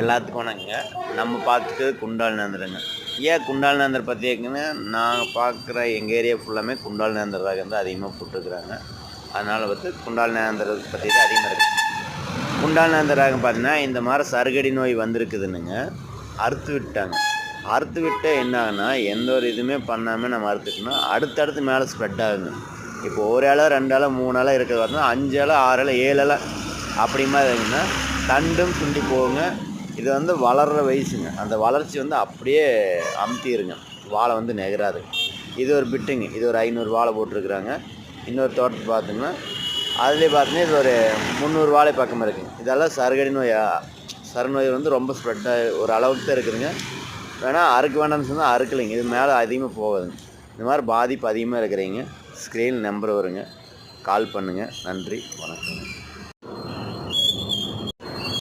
எல்லாத்துக்கும் வணக்கங்க. நம்ம பார்த்துட்டு குண்டால் நேந்திரங்க. ஏன் குண்டால் நேந்திரம் பற்றி கேட்குங்கன்னா நாங்கள் பார்க்குற எங்கள் ஏரியா ஃபுல்லாமே குண்டால் நேந்திர ரகம் தான் அதிகமாக போட்டுருக்குறாங்க. அதனால் வந்து குண்டால் நேந்திரத்தை பற்றி தான் அதிகமாக இருக்குது குண்டால் நேந்திர ரகம் பார்த்தீங்கன்னா இந்த மாதிரி சருகடி நோய் வந்திருக்குதுன்னுங்க. அறுத்து விட்டாங்க. அறுத்து விட்டு என்ன எந்த ஒரு இதுவுமே பண்ணாமல் நம்ம அறுத்துட்டோம்னா அடுத்தடுத்து மேலே ஸ்ப்ரெட் ஆகுங்க. இப்போ ஒரு இலை ரெண்டு இலை மூணு இலை இருக்கிறது பார்த்தோம்னா அஞ்சு இலை ஆறு இலை ஏழு இலை அப்படி மாதிரி தண்டும் சுண்டி போகுங்க. இது வந்து வளர்கிற வயசுங்க. அந்த வளர்ச்சி வந்து அப்படியே அமுத்திடுங்க வாழை வந்து நெகராது. இது ஒரு பிட்டுங்க. இது ஒரு ஐநூறு வாழை போட்டிருக்குறாங்க. இன்னொரு தோட்டத்தை பார்த்தோம்னா அதுலேயே பார்த்தீங்கன்னா இது ஒரு முந்நூறு வாழை பக்கம் இருக்குங்க இதெல்லாம் சருகடி நோய் சரநோய் வந்து ரொம்ப ஸ்ப்ரெட்டாக ஒரு அளவுக்கு தான் இருக்குதுங்க. வேணால் அறுக்க வேண்டாம்னு சொன்னால் அறுக்கலைங்க. இது மேலே அதிகமாக போகாதுங்க. இந்த மாதிரி பாதிப்பு அதிகமாக இருக்கிறீங்க. ஸ்க்ரீன் நம்பர் வருங்க. கால் பண்ணுங்கள் நன்றி. வணக்கம்.